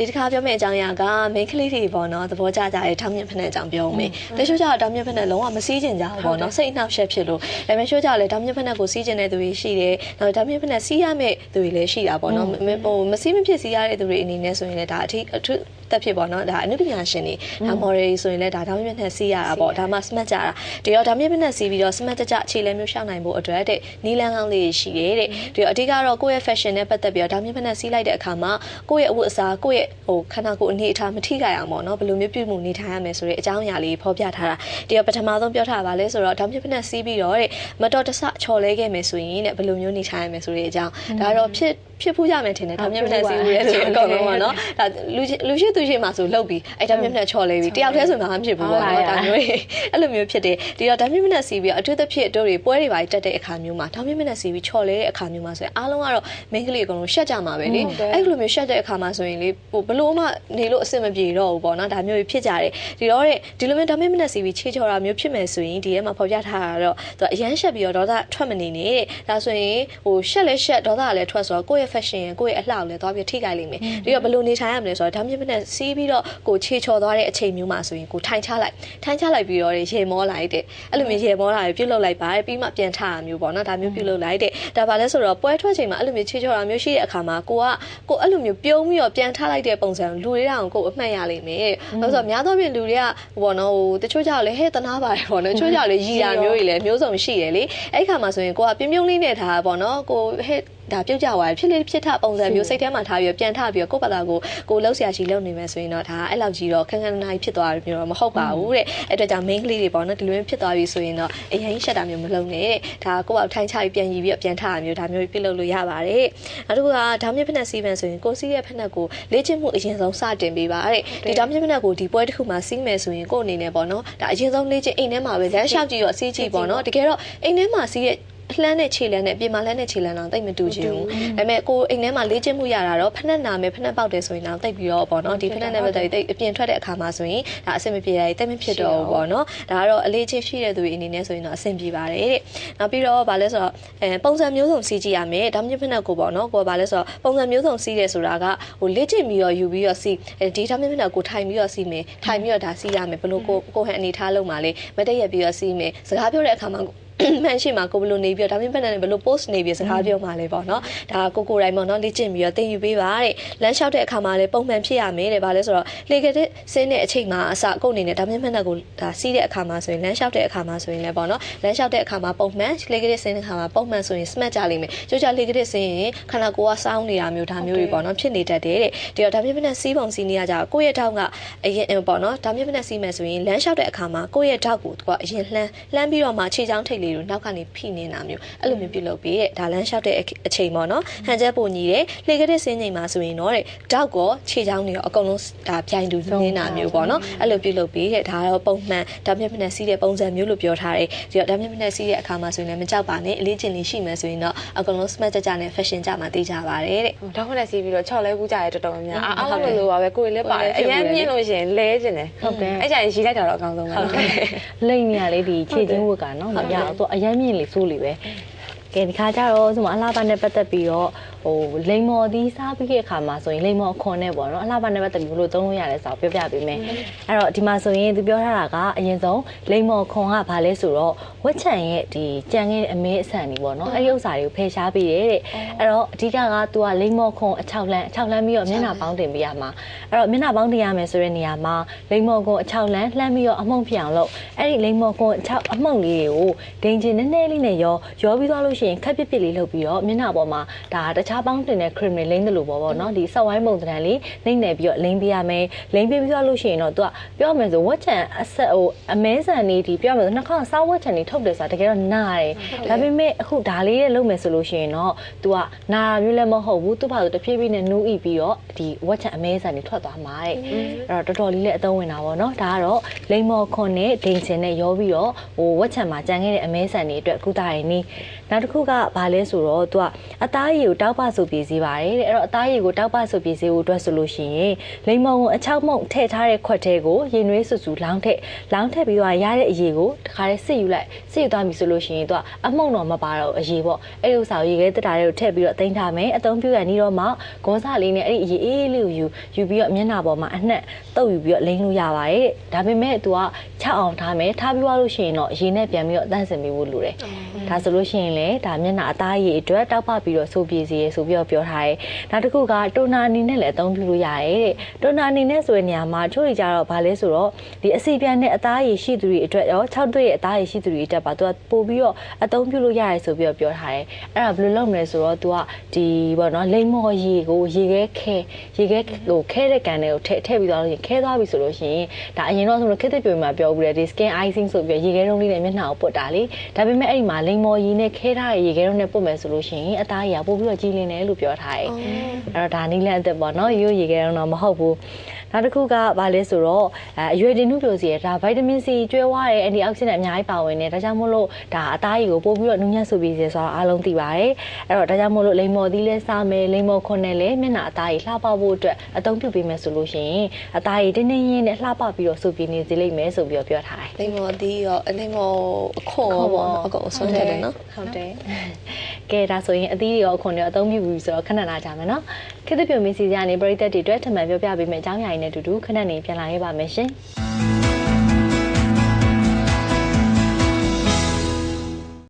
ဒီတစ်ခါပြောမယ့်အကြောင်းအရာကမိန်းကလေးတွေပေါ့နော်သဘောကျကြတဲ့ထောင်မြင့်ဖက်နဲ့အကြောင်းပြောမယ်တချို့ကျတော့ထောင်မြင့်ဖက်နဲ့လုံးဝမစည်းကျင်ကြဘူးပေါ့နော်စိတ်အနှောက်အယှက်ဖြစ်လို့ဒါပေမဲ့တချို့ကျတော့လည်းထောင်မြင့်ဖက်နဲ့ကိုစီးကျင်တဲ့သူတွေရှိတယ်နောက်ထောင်မြင့်ဖက်နဲ့စီးရမယ့်သူတွေလည်းရှိတာပေါ့နော်ဟိုမစီးမဖြစ်စီးရတဲ့သူတွေအနေနဲ့ဆိုရင်လည်းဒါအထီးအထူး တက်ဖြစ်ပေါ့နော်ဒါအနုပညာရှင်တွေဒါ model ဆိုရင်လည်းဒါဓာတ်မြင့်နဲ့စီးရတာပေါ့ဒါမှ smart ကြတာဒီတော့ဓာတ်မြင့်နဲ့စီးပြီးတော့ smart ကြကြအခြေလဲမျိုးရှောင်းနိုင်ဖို့အတွက်တဲ့နီလန်းကောင်းလေးရှိတယ်တဲ့ဒီတော့အဓိကတော့ကိုယ့်ရဲ့ fashion နဲ့ပတ်သက်ပြီးတော့ဓာတ်မြင့်နဲ့စီးလိုက်တဲ့အခါမှာကိုယ့်ရဲ့အဝတ်အစားကိုယ့်ရဲ့ဟိုခန္ဓာကိုယ်အနေအထားမထိခိုက်အောင်ပေါ့နော်ဘယ်လိုမျိုးပြုမှုနေထိုင်ရမယ်ဆိုတဲ့အကြောင်းအရာလေးဖော်ပြထားတာဒီတော့ပထမဆုံးပြောထားတာပါလဲဆိုတော့ဓာတ်မြင့်နဲ့စီးပြီးတော့တဲ့မတော်တဆချော်လဲခဲ့မယ်ဆိုရင်တဲ့ဘယ်လိုမျိုးနေထိုင်ရမယ်ဆိုတဲ့အကြောင်းဒါတော့ဖြစ် ဖြစ်ဖူးကြမယ်ထင်တယ်ဒါမျက်မှန်စီးဘူးလေဆိုအကုန်လုံးပါနော်ဒါလူလူရှိသူရှိမှဆိုလုတ်ပြီးအဲ့ဒါမျက်မှန်ချော်လဲပြီးတယောက်တည်းဆိုမှမဖြစ်ဘူးပေါ့နော်ဒါမျိုးအဲ့လိုမျိုးဖြစ်တယ်ဒီတော့ဒါမျက်မှန်စီးပြီးအထူးသဖြင့်တို့တွေပွဲတွေပါတက်တဲ့အခါမျိုးမှာဒါမျက်မှန်စီးပြီးချော်လဲတဲ့အခါမျိုးမှာဆိုရင်အားလုံးကတော့ main ကလေးအကုန်လုံးရှက်ကြမှာပဲလေအဲ့လိုမျိုးရှက်တဲ့အခါမှာဆိုရင်လေဘလို့မှနေလို့အဆင်မပြေတော့ဘူးပေါ့နော်ဒါမျိုးဖြစ်ကြတယ်ဒီတော့တဲ့ဒီလိုမျိုးဒါမျက်မှန်စီးပြီးချေချော်တာမျိုးဖြစ်မယ်ဆိုရင်ဒီထဲမှာဖော်ပြထားတာတော့သူအရန်ရှက်ပြီးတော့ဒေါသထွက်မနေနဲ့တဲ့ဒါဆိုရင်ဟိုရှက်လဲရှက်ဒေါသလည်းထွက်ဆိုတော့ကိုယ့်ရဲ့ fashion ကိုယ့်ရဲ့အလှကိုလည်းသွားပြီးထိခိုက်လိမ့်မယ်ပြီးတော့ဘယ်လိုနေထိုင်ရမလဲဆိုတော့ဒါမြင့်မြင့်စီးပြီးတော့ကိုချေချော်သွားတဲ့အချိန်မျိုးမှာဆိုရင်ကိုထိုင်ချလိုက်ထိုင်ချလိုက်ပြီးတော့ရေမောလိုက်တဲ့အဲ့လိုမျိုးရေမောတာပြုတ်လုလိုက်ပါတယ်ပြီးမှပြန်ထတာမျိုးပေါ့နော်ဒါမျိုးပြုတ်လုလိုက်တဲ့ဒါပါလဲဆိုတော့ပွဲထွက်ချိန်မှာအဲ့လိုမျိုးချေချော်တာမျိုးရှိတဲ့အခါမှာကိုကကိုအဲ့လိုမျိုးပြုံးပြီးတော့ပြန်ထလိုက်တဲ့ပုံစံလူတွေတောင်ကိုအမှတ်ရလိမ့်မယ်ဘာလို့ဆိုတော့များသောဖြင့်လူတွေကဘောနော်ဟိုတချို့ကြောက်လေဟဲ့တနာပါတယ်ပေါ့နော်တချို့ကြောက်လေရီတာမျိုးတွေလည်းမျိုးစုံရှိတယ်လေအဲ့ခါမှာဆိုရင်ကိုကပြင်းပြင်းလေးနဲ့ထားပေါ့နော်ကိုဟဲ့ ဒါပြုတ်ကြသွားတယ်ဖြစ်လေဖြစ်ထပုံစံမျိုးစိတ်ထဲမှာထားပြီးပြန်ထပြီးကိုယ့်ဘာသာကိုကိုလှုပ်ရှားရှိလှုပ်နေမယ်ဆိုရင်တော့ဒါအဲ့လောက်ကြီးတော့ခန်းခန်းနားဖြစ်သွားတယ်မျိုးတော့မဟုတ်ပါဘူးတဲ့အဲ့အတွက်ကြောင့် main ကလေးတွေပေါ့နော်ဒီလိုမျိုးဖြစ်သွားပြီဆိုရင်တော့အရင်ရှက်တာမျိုးမလုပ်နဲ့တဲ့ဒါကိုယ့်ဘာထိုင်ချပြီးပြန်ရည်ပြီးပြန်ထတာမျိုးဒါမျိုးပြုတ်လုပ်လို့ရပါတယ်နောက်တစ်ခုကဓာတ်မြဖက်နဲ့စီးပန်ဆိုရင်ကိုစီးရဲ့ဖက်နဲ့ကိုလေ့ကျင့်မှုအရင်ဆုံးစတင်ပေးပါတဲ့ဒီဓာတ်မြဖက်နဲ့ကိုဒီပွဲတစ်ခုမှာစီးမယ်ဆိုရင်ကိုယ့်အနေနဲ့ပေါ့နော်ဒါအရင်ဆုံးလေ့ကျင့်အိမ်ထဲမှာပဲလမ်းလျှောက်ကြည့်ရောစီးကြည့်ပေါ့နော်တကယ်တော့အိမ်ထဲမှာစီးရဲ့ လှမ်းတဲ့ခြေလမ်းနဲ့ပြင်မာလှမ်းတဲ့ခြေလမ်းတော့တိတ်မတူချင်ဘူးဒါပေမဲ့ကိုအိမ်ထဲမှာလေ့ကျင့်မှုရတာတော့ဖက်နဲ့နာမယ်ဖက်နဲ့ပေါက်တယ်ဆိုရင်တော့တိတ်ပြီးတော့ပေါ့နော်ဒီဖက်နဲ့ပတ်သက်ပြီးတိတ်အပြင်ထွက်တဲ့အခါမှာဆိုရင်ဒါအဆင်မပြေရတိတ်မဖြစ်တော့ဘူးပေါ့နော်ဒါကတော့အလေးချင်းရှိတဲ့သူတွေအနေနဲ့ဆိုရင်တော့အဆင်ပြေပါတယ်တဲ့နောက်ပြီးတော့ဗာလဲဆိုတော့အဲပုံစံမျိုးစုံစီးကြည့်ရမယ်ဒါမြင့်ဖက်နဲ့ကိုပေါ့နော်ကိုဗာလဲဆိုတော့ပုံစံမျိုးစုံစီးတယ်ဆိုတာကဟိုလေ့ကျင့်ပြီးတော့ယူပြီးတော့စီးဒီဒါမြင့်ဖက်နဲ့ကိုထိုင်ပြီးတော့စီးမယ်ထိုင်ပြီးတော့ဒါစီးရမယ်ဘလို့ကိုကိုဟန်အနေထားလုံးမှာလေမတည့်ရပြီးတော့စီးမယ်စကားပြောတဲ့အခါမှာ မှန်ရှိမှာကိုဘလို့နေပြီးတော့ဒါမြင့်ပတ်နဲ့ဘလို့ post နေပြီးစကားပြောမှလဲပေါ့နော်ဒါကိုကိုတိုင်းပေါ့နော်လေ့ကျင့်ပြီးတော့သင်ယူပေးပါတဲ့လမ်းလျှောက်တဲ့အခါမှာလည်းပုံမှန်ဖြစ်ရမယ်တဲ့ဘာလဲဆိုတော့လေကတဲ့ဆင်းတဲ့အချိန်မှာအစအကုန်နေနဲ့ဒါမြင့်ပတ်နဲ့ကိုဒါစီးတဲ့အခါမှာဆိုရင်လမ်းလျှောက်တဲ့အခါမှာဆိုရင်လည်းပေါ့နော်လမ်းလျှောက်တဲ့အခါမှာပုံမှန်လေကတဲ့ဆင်းတဲ့အခါမှာပုံမှန်ဆိုရင် smart ကြလိမ့်မယ်ကြိုးကြလေကတဲ့ဆင်းရင်ခန္ဓာကိုယ်ကစောင်းနေတာမျိုးဒါမျိုးတွေပေါ့နော်ဖြစ်နေတတ်တယ်တဲ့ဒီတော့ဒါမြင့်ပတ်နဲ့စီးပုံစီးနေရကြကိုယ့်ရဲ့ထောက်ကအရင်ပေါ့နော်ဒါမြင့်ပတ်နဲ့စီးမယ်ဆိုရင်လမ်းလျှောက်တဲ့အခါမှာကိုယ့်ရဲ့ထောက်ကိုကအရင်လှမ်းလှမ်းပြီးတော့မှခြေချောင်းထိတ်လေးတို့နောက်ကနေဖိနေတာမျိုးအဲ့လိုမျိုးပြုလုပ်ပြီးတဲ့ဒါလန်းလျှောက်တဲ့အချိန်ပေါ့နော်ဟန်ချက်ပုံညီတယ်လှေကတဲ့စင်းချိန်မှာဆိုရင်တော့တဲ့တောက်ကောခြေချောင်းတွေရောအကုန်လုံးဒါပြိုင်တူနေတာမျိုးပေါ့နော်အဲ့လိုပြုလုပ်ပြီးတဲ့ဒါတော့ပုံမှန်ဒါမျက်မှန်စီးတဲ့ပုံစံမျိုးလို့ပြောထားတယ်ဒီတော့ဒါမျက်မှန်စီးတဲ့အခါမှာဆိုရင်လည်းမကြောက်ပါနဲ့အလေးကျင့်လေးရှိမှဆိုရင်တော့အကုန်လုံး smart ကြကြနဲ့ fashion ကြမှာသိကြပါတယ်တဲ့တော့ခုနဲ့စီးပြီးတော့6လဲကူးကြရတော်တော်များများအားလုံးလိုလိုပါပဲကိုယ်လည်းပါတယ်အရင်မြင်လို့ရှိရင်လဲကျင်တယ်ဟုတ်တယ်အဲ့ကြရင်ရီလိုက်တာတော့အကောင်းဆုံးပဲလိမ့်နေရလေဒီခြေချင်းဝတ်ကနော်မရအောင်သူအရမ်းမြင့်လေစိုးလေပဲ ကဲဒီခါကျတော့ဆိုမအလားပါနဲ့ပတ်သက်ပြီးတော့ဟိုလိမ္မော်သီးစားပြီးတဲ့အခါမှာဆိုရင်လိမ္မော်ခွန်နဲ့ပေါ့နော်အလားပါနဲ့ပတ်သက်ပြီးဘယ်လိုသုံးလို့ရလဲဆိုတော့ပြောပြပေးမယ်အဲ့တော့ဒီမှာဆိုရင်သူပြောထားတာကအရင်ဆုံးလိမ္မော်ခွန်ကဘာလဲဆိုတော့ဝက်ချံရဲ့ဒီကြံခဲ့အမဲအဆန်ကြီးပေါ့နော်အဲ့ဒီဥစ္စာတွေကိုဖယ်ရှားပေးတယ်တဲ့အဲ့တော့အဓိကကသူကလိမ္မော်ခွန်အချောက်လန်းအချောက်လန်းပြီးတော့မျက်နှာပေါင်းတင်ပေးရမှာအဲ့တော့မျက်နှာပေါင်းတင်ရမယ်ဆိုတဲ့နေရာမှာလိမ္မော်ခွန်အချောက်လန်းလှမ်းပြီးတော့အမှုန့်ဖြစ်အောင်လုပ်အဲ့ဒီလိမ္မော်ခွန်အချောက်အမှုန့်လေးတွေကိုဒိန်ချင်နည်းနည်းလေးနဲ့ရောရောပြီးသွားလို့ရှိရင်ခက်ပစ်ပစ်လေးလုပ်ပြီးတော့မျက်နှာပေါ်မှာဒါတခြားပေါင်းတင်တဲ့ cream တွေလိမ့်တယ်လို့ပေါ့ပေါ့နော်ဒီဆက်ဝိုင်းပုံသဏ္ဍာန်လေးလိမ့်နေပြီးတော့လိမ့်ပေးရမယ်လိမ့်ပေးပြီးသွားလို့ရှိရင်တော့သူကပြောမယ်ဆိုဝက်ချံအဆက်ဟိုအမဲဆန်လေးဒီပြောမယ်ဆိုနှာခေါင်းစားဝက်ချံလေးထုတ်တယ်ဆိုတာတကယ်တော့နားတယ်ဒါပေမဲ့အခုဒါလေးနဲ့လုပ်မယ်ဆိုလို့ရှိရင်တော့သူကနာမျိုးလည်းမဟုတ်ဘူးသူ့ဘာလို့တဖြည်းဖြည်းနဲ့နူးဣပြီးတော့ဒီဝက်ချံအမဲဆန်လေးထွက်သွားမှာတဲ့အဲ့တော့တော်တော်လေးလည်းအသုံးဝင်တာပေါ့နော်ဒါကတော့လိမ္မော်ခွန်နဲ့ဒိန်ချင်နဲ့ရောပြီးတော့ဟိုဝက်ချံမှာကြံခဲ့တဲ့အမဲဆန်တွေအတွက်ကုသရည်နီး နောက်တစ်ခုကဘာလဲဆိုတော့သူကအသားရည်ကိုတောက်ပဆိုပြေးစေးပါတယ်တဲ့အဲ့တော့အသားရည်ကိုတောက်ပဆိုပြေးစေးဖို့အတွက်ဆိုလို့ရှိရင်လိမ္မော်ကိုအချောက်မုံထည့်ထားတဲ့ခွက်ထဲကိုရေနွေးဆူဆူလောင်းထည့်လောင်းထည့်ပြီးတော့ရတဲ့အရည်ကိုတခါတည်းစစ်ယူလိုက်စစ်ယူသွားပြီဆိုလို့ရှိရင်သူကအမှုန့်တော့မပါတော့အရည်ပေါ့အဲ့ဒီဥစ္စာကိုရေခဲတက်တာတွေကိုထည့်ပြီးတော့တင်ထားမယ်အသုံးပြုရနေတော့မှဂွန်စာလေးနဲ့အဲ့ဒီအရည်အေးလေးကိုယူယူပြီးတော့မျက်နှာပေါ်မှာအနှက်တုပ်ယူပြီးတော့လိမ့်လို့ရပါတယ်တဲ့ဒါပေမဲ့သူကချောက်အောင်ထားမယ်ထားပြီးသွားလို့ရှိရင်တော့ရေနဲ့ပြန်ပြီးတော့တန့်စင်ပေးဖို့လိုတယ်ဒါဆိုလို့ရှိရင်လေဒါမျက်နှာအသားရည်အတွက်တောက်ပပြီးတော့ဆိုပြေစီရဆိုပြီးတော့ပြောထားတယ်နောက်တစ်ခုကတိုနာအနေနဲ့လည်းအသုံးပြုလို့ရတယ်တဲ့တိုနာအနေနဲ့ဆိုတဲ့နေရာမှာချို့တွေကြတော့ဗာလဲဆိုတော့ဒီအစီပြန်နဲ့အသားရည်ရှိသူတွေအတွက်ရော6တွေ့ရဲ့အသားရည်ရှိသူတွေအတွက်ပါသူကပို့ပြီးတော့အသုံးပြုလို့ရတယ်ဆိုပြီးတော့ပြောထားတယ်အဲ့ဒါဘယ်လိုလုပ်မလဲဆိုတော့သူကဒီပေါ့နော်လိမ္မော်ရည်ကိုရေခဲခဲရေခဲဟိုခဲတဲ့ကန်တွေကိုထည့်ထည့်ပြီးသွားလို့ရှိရင်ခဲသွားပြီဆိုလို့ရှိရင်ဒါအရင်တော့ဆိုတော့ခက်တဲ့ပြိုင်မှာပြောဘူးလေဒီ skin icing ဆိုပြီးရေခဲတုံးလေးနဲ့မျက်နှာကိုပုတ်တာလေဒါပေမဲ့အဲ့ဒီမှာလိမ္မော်ရည်နဲ့ခဲထားတဲ့ရေခဲတုံးနဲ့ပုတ်မယ်ဆိုလို့ရှိရင်အသားရည်ကပို့ပြီးတော့ကြီးလင်းတယ်လို့ပြောထားတယ်အဲ့တော့ဒါနီးလန်းအသက်ပေါ့နော်ရိုးရေခဲတုံးတော့မဟုတ်ဘူး နောက်တစ်ခုကဘာလဲဆိုတော့အဲအရွယ်တင်နုပြောစီရဒါဗိုက်တာမင်စီကျွဲဝတဲ့ anti oxidant အများကြီးပါဝင်နေဒါကြောင့်မို့လို့ဒါအသားရည်ကိုပို့ပြီးတော့နူးညံ့ဆိုပြီးစီဆိုတာအားလုံးသိပါတယ်အဲ့တော့ဒါကြောင့်မို့လို့လိမ္မော်သီးလဲစားမယ်လိမ္မော်ခွန်းနဲ့လဲမျက်နှာအသားရည်လှပဖို့အတွက်အသုံးပြုပေးမယ်ဆိုလို့ရှိရင်အသားရည်တင်းတင်းရင်းနဲ့လှပပြီးတော့ဆိုပြီးနေစေလိမ့်မယ်ဆိုပြီးတော့ပြောထားတယ်လိမ္မော်ဒီရောလိမ္မော်အခွန်ရောပေါ့နော်အကုန်အဆုံးချက်တယ်နော်ဟုတ်တယ်ကဲဒါဆိုရင်အသီးတွေရောအခွန်တွေရောအသုံးပြုပြီးဆိုတော့ခဏနာကြမယ်နော်ခေတ်သစ်ပြုံမီစီစီကနေပရိသတ်တွေအတွက်ထပ်မံပြောပြပေးမယ်အကြောင်းအရာတွေနဲ့အတူတူခဏနေပြန်လာခဲ့ပါမယ်ရှင်